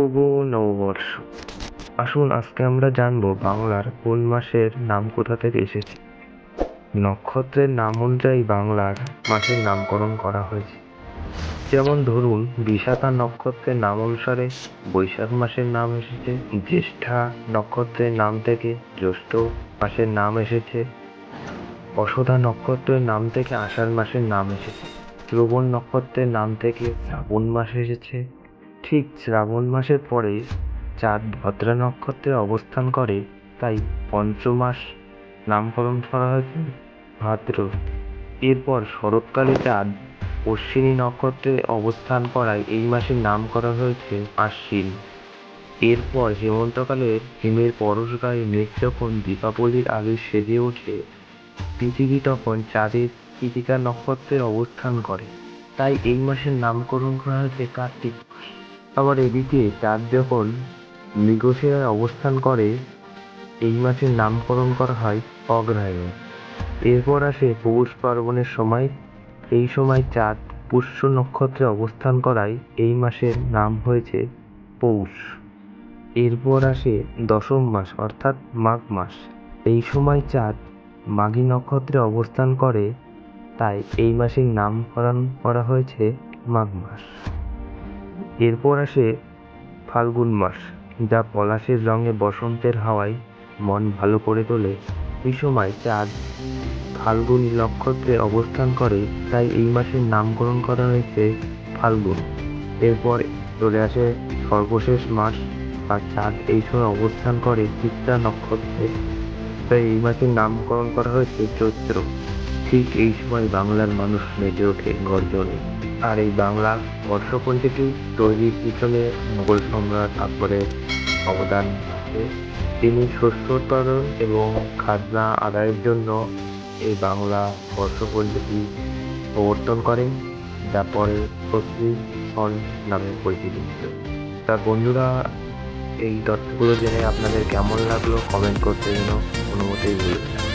শুভ নববর্ষ। আসুন, আজকে আমরা জানব বাংলার কোন মাসের নাম কোথা থেকে এসেছে। নক্ষত্রের নাম অনুযায়ী বাংলার মাসের নামকরণ করা হয়েছে। যেমন ধরুন, বিশাখা নক্ষত্রের নাম অনুসারে বৈশাখ মাসের নাম এসেছে, জ্যেষ্ঠা নক্ষত্রের নাম থেকে জ্যৈষ্ঠ মাসের নাম এসেছে অশ্বধা নক্ষত্রের নাম থেকে আষাঢ় মাসের নাম এসেছে, শ্রবণ নক্ষত্রের নাম থেকে শ্রাবণ মাস এসেছে ঠিক শ্রাবণ মাসের পরে চাঁদ ভদ্রা নক্ষত্রে অবস্থান করে, তাই পঞ্চমাস নামকরণ করা হয়েছে ভাদ্র। এরপর শরৎকালে চাঁদ অশ্বিনী নক্ষত্রে অবস্থান করায় এই মাসের নাম করা হয়েছে আশ্বিন। এরপর হেমন্তকালে হিমের পরশ গায়ে মেঘ যখন দীপাবলির আগে সেজে ওঠে, পৃথিবী তখন চাঁদের কৃতিকা নক্ষত্রে অবস্থান করে। তাই এই মাসের নামকরণ করা হয়েছে কার্তিক মাস। আবার এদিকে চাঁদ যখন মৃগশিরায় অবস্থান করে, এই মাসের নামকরণ করা হয় অগ্রহায়ণ। এরপর আসে পৌষ পার্বণের সময়। এই সময় চাঁদ পুষ্য নক্ষত্রে অবস্থান করায় এই মাসের নাম হয়েছে পৌষ। এরপর আসে দশম মাস, অর্থাৎ মাঘ মাস। এই সময় চাঁদ মাঘী নক্ষত্রে অবস্থান করে, তাই এই মাসের নামকরণ করা হয়েছে মাঘ মাস। এরপর আসে ফাল্গুন মাস, যা পলাশের রঙে বসন্তের হাওয়ায় মন ভালো করে তোলে। এই সময় চাঁদ ফাল্গুনী নক্ষত্রে অবস্থান করে, তাই এই মাসের নামকরণ করা হয়েছে ফাল্গুন। এরপর চলে আসে সর্বশেষ মাস আর চাঁদ এই সময় অবস্থান করে চিত্রা নক্ষত্রে। তাই এই মাসের নামকরণ করা হয়েছে চৈত্র। ঠিক এই সময় বাংলার মানুষ মেতে ওঠে গর্জনে। আর এই বাংলা বর্ষপঞ্জিটি তৈরির পিছনে মোগল সম্রাট আকবরের অবদান আছে। তিনি শস্য উৎপাদন এবং খাজনা আদায়ের জন্য এই বাংলা বর্ষপঞ্জিটি প্রবর্তন করেন, যা পরে সন নামে পরিচিত। ছিল তা বন্ধুরা, এই তথ্যগুলো জেনে আপনাদের কেমন লাগল? কমেন্ট করতে যেন কোনো মতেই ভুলবেন